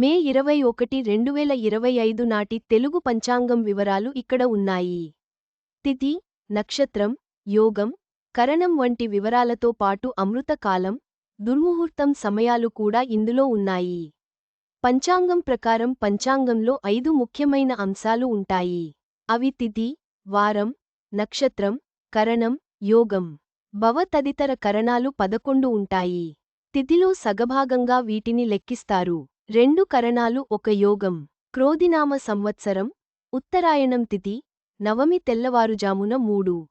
మే ఇరవై ఒకటి రెండు వేల ఇరవై ఐదు నాటి తెలుగు పంచాంగం వివరాలు ఇక్కడ ఉన్నాయి. తిథి నక్షత్రం యోగం కరణం వంటి వివరాలతో పాటు అమృతకాలం దుర్ముహూర్తం సమయాలు కూడా ఇందులో ఉన్నాయి. పంచాంగం ప్రకారం పంచాంగంలో ఐదు ముఖ్యమైన అంశాలు ఉంటాయి. అవి తిథి వారం నక్షత్రం కరణం యోగం భవ తదితర కరణాలు పదకొండు ఉంటాయి. తిథిలో సగభాగంగా వీటిని లెక్కిస్తారు. రెండు కరణాలు ఒక యోగం. క్రోధినామ సంవత్సరం. ఉత్తరాయణం తిథి. నవమి తెల్లవారుజామున మూడు.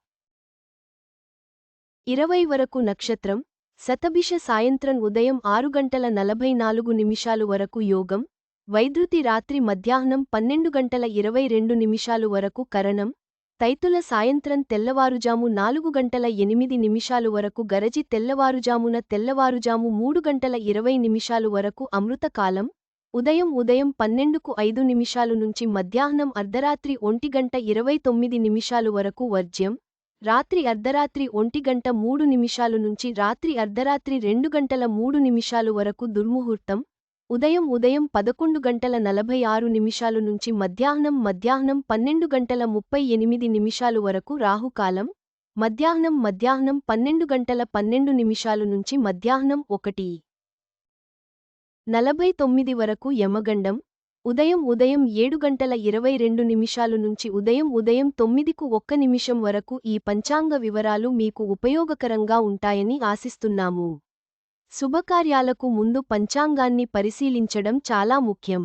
ఇరవై వరకు నక్షత్రం. శతభిష సాయంత్రం ఉదయం ఆరు గంటల నలభై నాలుగు నిమిషాలు వరకు యోగం. వైద్యుతి రాత్రి మధ్యాహ్నం పన్నెండు గంటల ఇరవై రెండు నిమిషాలు వరకు కరణం. తైతుల సాయంత్రం తెల్లవారుజాము నాలుగు గంటల ఎనిమిది నిమిషాలు వరకు గరజి తెల్లవారుజామున తెల్లవారుజాము మూడు గంటల ఇరవై నిమిషాలు వరకు అమృతకాలం ఉదయం ఉదయం పన్నెండుకు ఐదు నిమిషాలు నుంచి మధ్యాహ్నం అర్ధరాత్రి ఒంటి గంట ఇరవై తొమ్మిది నిమిషాలు వరకు వర్జ్యం రాత్రి అర్ధరాత్రి ఒంటి గంట మూడు నిమిషాలు నుంచి రాత్రి అర్ధరాత్రి రెండు గంటల మూడు నిమిషాలు వరకు దుర్ముహూర్తం ఉదయం ఉదయం పదకొండు గంటల నలభై ఆరు నిమిషాలు నుంచి మధ్యాహ్నం మధ్యాహ్నం పన్నెండు గంటల ముప్పై ఎనిమిది నిమిషాలు వరకు రాహుకాలం మధ్యాహ్నం మధ్యాహ్నం పన్నెండు గంటల పన్నెండు నిమిషాలు నుంచి మధ్యాహ్నం ఒకటి. నలభై తొమ్మిది వరకు యమగండం ఉదయం ఉదయం ఏడు గంటల ఇరవై రెండు నిమిషాలు నుంచి ఉదయం ఉదయం తొమ్మిదికు ఒక్క నిమిషం వరకు ఈ పంచాంగ వివరాలు మీకు ఉపయోగకరంగా ఉంటాయని ఆశిస్తున్నాము. శుభకార్యాలకు ముందు పంచాంగాన్ని పరిశీలించడం చాలా ముఖ్యం.